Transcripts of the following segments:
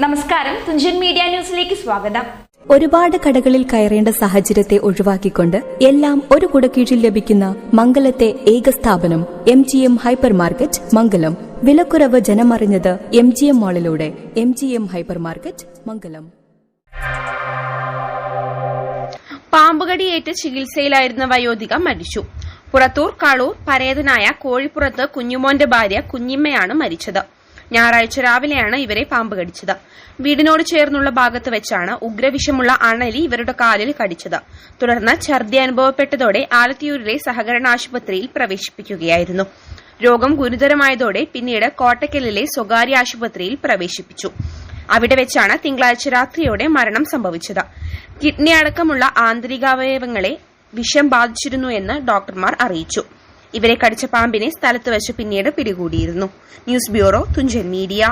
നമസ്കാരം. തുഞ്ചൻ മീഡിയ ന്യൂസിലേക്ക് സ്വാഗതം. ഒരുപാട് കടകളിൽ കയറേണ്ട സാഹചര്യത്തെ ഒഴിവാക്കിക്കൊണ്ട് എല്ലാം ഒരു കുടക്കീഴിൽ ലഭിക്കുന്ന മംഗലത്തെ ഏക സ്ഥാപനം M G M hyper market Mangalam. വിലക്കുറവ് ജനമറിഞ്ഞത് M G M മാളിലൂടെ M G M hyper market Mangalam. പാമ്പുകടിയേറ്റ് ചികിത്സയിലായിരുന്ന വയോധിക മരിച്ചു. പുറത്തൂർ കളൂർ പരേതനായ കോഴിപ്പുറത്ത് കുഞ്ഞുമോന്റെ ഭാര്യ കുഞ്ഞിമ്മയാണ് മരിച്ചത്. ഞായറാഴ്ച രാവിലെയാണ് ഇവരെ പാമ്പ് കടിച്ചത്. വീടിനോട് ചേർന്നുള്ള ഭാഗത്ത് വെച്ചാണ് ഉഗ്രവിഷമുള്ള അണലി ഇവരുടെ കാലിൽ കടിച്ചത്. തുടർന്ന് ഛർദി അനുഭവപ്പെട്ടതോടെ ആലത്തിയൂരിലെ സഹകരണ ആശുപത്രിയിൽ പ്രവേശിപ്പിക്കുകയായിരുന്നു. രോഗം ഗുരുതരമായതോടെ പിന്നീട് കോട്ടക്കലിലെ സ്വകാര്യ ആശുപത്രിയിൽ പ്രവേശിപ്പിച്ചു. അവിടെ വെച്ചാണ് തിങ്കളാഴ്ച രാത്രിയോടെ മരണം സംഭവിച്ചത്. കിഡ്നി അടക്കമുള്ള ആന്തരികാവയവങ്ങളെ വിഷം ബാധിച്ചിരുന്നു എന്ന് ഡോക്ടർമാർ അറിയിച്ചു. ഇവരെ കടിച്ച പാമ്പിനെ സ്ഥലത്ത് വെച്ച് പിന്നീട് പിടികൂടിയിരുന്നു. News bureau Thunchan media.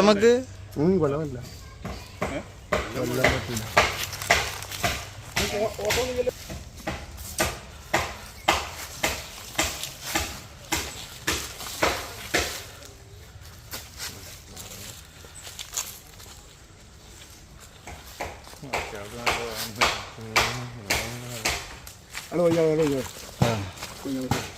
നമുക്ക്? ഹലോ കൊല്ലമല്ല com ele.